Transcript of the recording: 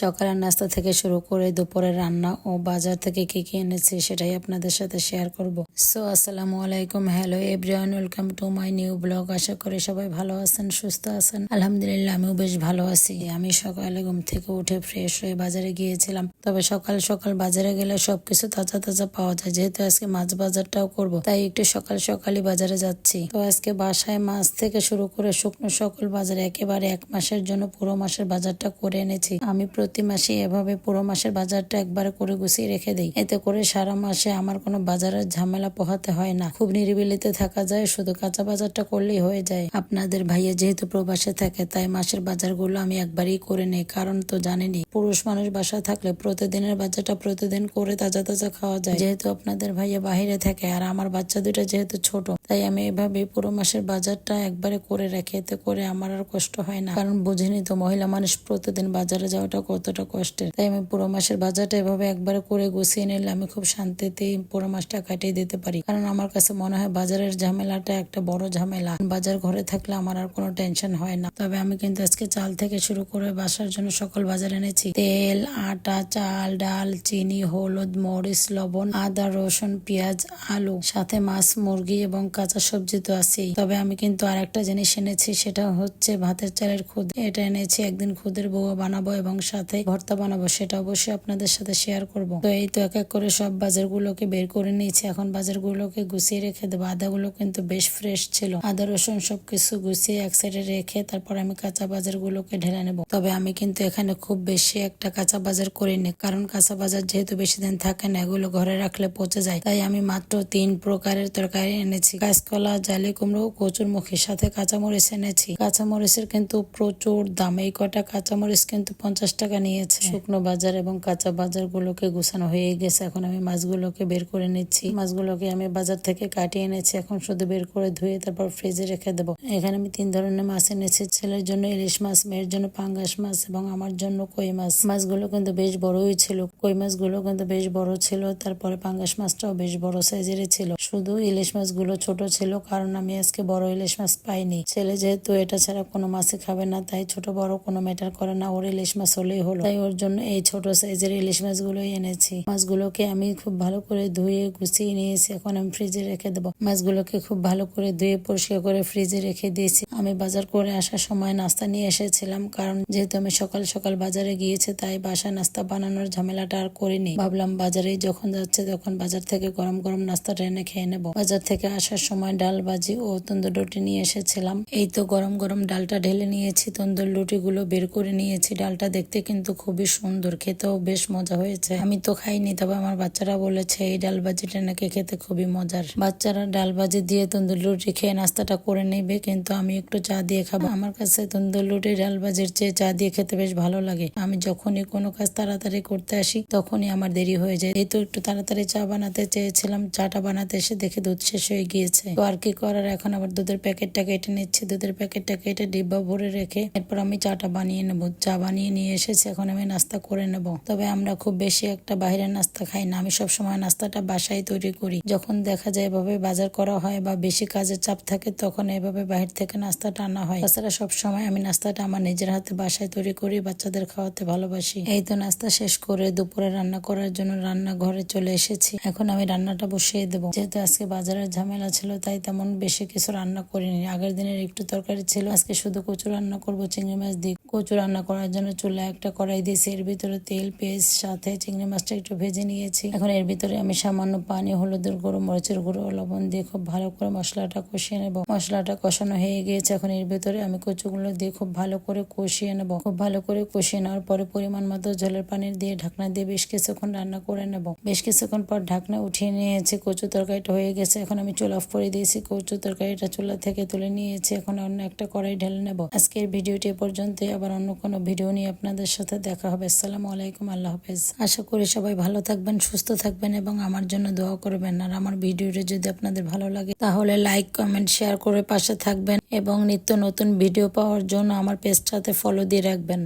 সকালের নাস্তা থেকে শুরু করে দুপুরের রান্না ও বাজার থেকে কি কি এনেছি সেটাই আপনাদের সাথে শেয়ার করব। সো, আসসালামু আলাইকুম। Hello everyone, welcome to my new blog. আশা করি সবাই ভালো আছেন, সুস্থ আছেন। আলহামদুলিল্লাহ, আমিও বেশ ভালো আছি। আমি সকালে ঘুম থেকে উঠে ফ্রেশ হয়ে বাজারে গিয়েছিলাম। তবে সকাল সকাল বাজারে গেলে সবকিছু তাজা তাজা পাওয়া যায়। যেহেতু আজকে মাছ বাজারটাও করব, তাই একটু সকাল সকালই বাজারে যাচ্ছি। তো আজকে বাসায় মাছ থেকে শুরু করে শুকনো সকল বাজারে একেবারে এক মাসের জন্য পুরো মাসের বাজারটা করে এনেছি। আমি প্রতি মাসে এভাবে পুরো মাসের বাজারটা একবারে করে গুছিয়ে রেখে দিই। এতে করে সারা মাসে আমার কোনো বাজারের ঝামেলা পোহাতে হয় না। খুব নিরিবিলিতে থাকা যায়, শুধু কাঁচা বাজারটা করলেই হয়ে যায়। আপনাদের ভাইয়া যেহেতু প্রবাসে থাকে, তাই মাসের বাজারগুলো আমি একবারই করে নেই, কারণ তো জানেনি পুরুষ মানুষ বাসায় থাকলে প্রতিদিনের বাজারটা প্রতিদিন করে তাজা তাজা খাওয়া যায়। যেহেতু আপনাদের ভাইয়া বাহিরে থাকে আর আমার বাচ্চা দুটো যেহেতু ছোট, তাই আমি এভাবে পুরো মাসের বাজারটা একবারে করে রাখি। এতে করে আমার আর কষ্ট হয় না। কারণ বুঝিনি তো, মহিলা মানুষ প্রতিদিন বাজারে যাওয়াটা কতটা কষ্টের। তাই আমি পুরো মাসের বাজারটা এভাবে একবারে করে গুছিয়ে নিলে আমি খুব শান্তিতে পুরো মাসটা কাটিয়ে দিতে পারি। কারণ আমার কাছে মনে হয় বাজারের ঝামেলাটা একটা বড় ঝামেলা। বাজার ঘরে থাকলে আমার আর কোনো টেনশন হয় না। তবে আমি কিন্তু আজকে চাল থেকে শুরু করে বাসার জন্য সকল বাজার এনেছি। তেল, আটা, চাল, ডাল, চিনি, হলুদ, মরিচ, লবণ, আদা, রসুন, পেঁয়াজ, আলু, সাথে মাছ, মুরগি এবং কাঁচা সবজি তো আছেই। তবে আমি কিন্তু আর একটা জিনিস এনেছি, সেটা হচ্ছে ভাতের চালের খুদ। এটা এনেছি, একদিন খুদের বউ বানাবো এবং সাথে ভর্তা বানাবো, সেটা অবশ্যই আপনাদের সাথে শেয়ার করব। তো এই তো এক এক করে সব বাজারগুলোকে বের করে নিয়েছি। এখন বাজারগুলোকে গুছিয়ে রেখে দেবো। আদাগুলো কিন্তু বেশ ফ্রেশ ছিল। আদা, রসুন সবকিছু গুছিয়ে এক সাইডে রেখে তারপর আমি কাঁচা বাজারগুলোকে ঢেলে নেব। তবে আমি কিন্তু এখানে খুব বেশি একটা কাঁচা বাজার করিনি। কারণ কাঁচা বাজার যেহেতু বেশি দিন থাকে না, এগুলো ঘরে রাখলে পচে যায়। তাই আমি মাত্র তিন প্রকারের তরকারি এনেছি। কাঁচকলা জালি কুমড়ো কচুর মুখের সাথে কাঁচামরিচ এনেছি। কাঁচামরিচের কিন্তু প্রচুর দাম। এই কটা কাঁচামরিচ কিন্তু পঞ্চাশ টাকা নিয়েছে। শুকনো বাজার এবং কাঁচা বাজার গুলোকে গুছানো হয়ে গেছে। এখন আমি মাছগুলোকে বের করে নিচ্ছি। মাছগুলোকে আমি বাজার থেকে কাটিয়ে এনেছি। এখন শুধু বের করে ধুয়ে তারপর ফ্রিজে রেখে দেবো। এখানে আমি তিন ধরনের মাছ এনেছি। ছেলের জন্য ইলিশ মাছ মেয়ের জন্য পাঙ্গাস মাছ এবং আমার জন্য কই মাছ। মাছগুলো কিন্তু বেশ বড়ই ছিল। কই মাছগুলো কিন্তু বেশ বড় ছিল। তারপরে পাঙ্গাস মাছটাও বেশ বড় সাইজের ছিল। শুধু ইলিশ মাছগুলো ছোট ছিল কারণ আমি আজকে বড় ইলিশ মাছ পাইনি। ছেলে যেহেতু এটা ছাড়া কোনো মাছই খাবে না তাই ছোট বড় কোনো ম্যাটার করে না। ওর ইলিশ মাছ হলেই হলো। তাই ওর জন্য এই ছোট সাইজের ইলিশ মাছগুলোই এনেছি। মাছগুলোকে আমি খুব ভালো করে ধুয়ে গুছিয়ে নিয়েছি। এখন আমি ফ্রিজে রেখে দেবো। মাছগুলোকে খুব ভালো করে ধুয়ে পরিষ্কার করে ফ্রিজে রেখে দিয়েছি। আমি বাজার করে আসার সময় নাস্তা নিয়ে এসেছিলাম, কারণ যেহেতু আমি সকাল সকাল বাজারে গিয়েছি, তাই বাসায় নাস্তা বানানোর ঝামেলাটা আর করিনি। ভাবলাম বাজারে যখন যাচ্ছে তখন বাজার থেকে গরম গরম নাস্তাটা এনে খেয়ে নেব। বাজার থেকে আসার সময় ডাল, ভাজি ও তন্দুর রুটি নিয়ে এসেছিলাম। এই তো গরম গরম ডালটা ঢেলে নিয়েছি, তন্দুর রুটিগুলো বের করে নিয়েছি। ডালটা দেখতে কিন্তু খুবই সুন্দর, খেতেও বেশ মজা হয়েছে। আমি তো খাইনি, তবে আমার বাচ্চারা বলেছে, এই ডাল, ভাজিটা নাকি খেতে খুবই মজার। বাচ্চারা ডাল, ভাজি দিয়ে তন্দুর রুটি খেয়ে নাস্তাটা করে নেবে, কিন্তু আমি একটু চা দিয়ে খাব। আমার কাছে তন্দুর রুটি ডাল ভাজির চেয়ে চা দিয়ে খেতে বেশ ভালো লাগে। আমি যখনই কোনো কাজ তাড়াতাড়ি করতে আসি, তখনই আমার দেরি হয়ে যায়। এই তো একটু তাড়াতাড়ি চা বানাতে চেয়েছিলাম। চাটা বানাতে এসে দেখে দুধ শেষ হয়ে গিয়েছে। তো আর কি করার? এখন আবার দুধের প্যাকেটটা কেটে নিচ্ছি। দুধের প্যাকেটটা কেটে ডিব্বা ভরে রেখে এরপর আমি চাটা বানিয়ে নেব। চা বানিয়ে নিয়ে এসেছি। এখন আমি নাস্তা করে নেব। তবে আমরা খুব বেশি একটা বাইরের নাস্তা খাই না। আমি সব সময় নাস্তাটা বাসায় তৈরি করি। যখন দেখা যায় এভাবে বাজার করা হয় বা বেশি কাজের চাপ থাকে, তখন এভাবে বাহির থেকে নাস্তাটা আনা হয়। তাছাড়া সব সময় আমি নাস্তাটা আমার নিজের হাতে বাসায় তৈরি করি, বাচ্চাদের খাওয়াতে ভালোবাসি। এই তো নাস্তা শেষ করে দুপুরে রান্না করার জন্য রান্না ঘরে চলে এসেছি। এখন আমি রান্নাটা বসিয়ে দেবো। যেহেতু আজকে বাজারের ঝামেলা ছিল, তাই তেমন বেশি কিছু রান্না করিনি। আগের দিনের একটু তরকারি ছিল, আজকে শুধু কচু রান্না করব, চিংড়ি মাছ দিয়ে। কচু রান্না করার জন্য চুলা একটা কড়াই দিয়েছি। এর ভিতরে তেল, পেঁয়াজ, সাথে চিংড়ি মাছটা একটু ভেজে নিয়েছি। এখন এর ভিতরে আমি সামান্য পানি, হলুদের গুঁড়ো, মরিচের গুঁড়ো লবণ দিয়ে খুব ভালো করে মশলাটা কষিয়ে নেব। মশলাটা কষানো হয়ে গিয়েছে। এখন এর ভেতরে আমি কচুগুলো দিয়ে খুব ভালো করে কষিয়ে নেব। খুব ভালো করে কষিয়ে নেওয়ার পরে পরিমাণ মতো জলের পানি দিয়ে ঢাকনা দিয়ে বেশ কিছুক্ষণ রান্না করে নেব। বেশ কিছুক্ষণ পর ঢাকনা উঠিয়ে নিয়েছি। কচু তরকারিটা হয়ে গেছে। এখন আমি চুল অফ করে দিয়েছি। কচু তরকারিটা চুলা থেকে তুলে নিয়েছি। এখন অন্য একটা কড়াই ঢেলে নেব। আজকের ভিডিওটি এ পর্যন্তই। আবার অন্য কোনো ভিডিও নিয়ে আপনাদের সাথে দেখা হবে। আসসালামু আলাইকুম। আল্লাহ হাফেজ। আশা করি সবাই ভালো থাকবেন, সুস্থ থাকবেন এবং আমার জন্য দোয়া করবেন। আর আমার ভিডিওটি যদি আপনাদের ভালো লাগে, তাহলে লাইক, কমেন্ট, শেয়ার করে পাশে থাকবেন এবং নিত্য নতুন ভিডিও পাওয়ার জন্য আমার পেজটাতে ফলো দিয়ে রাখবেন।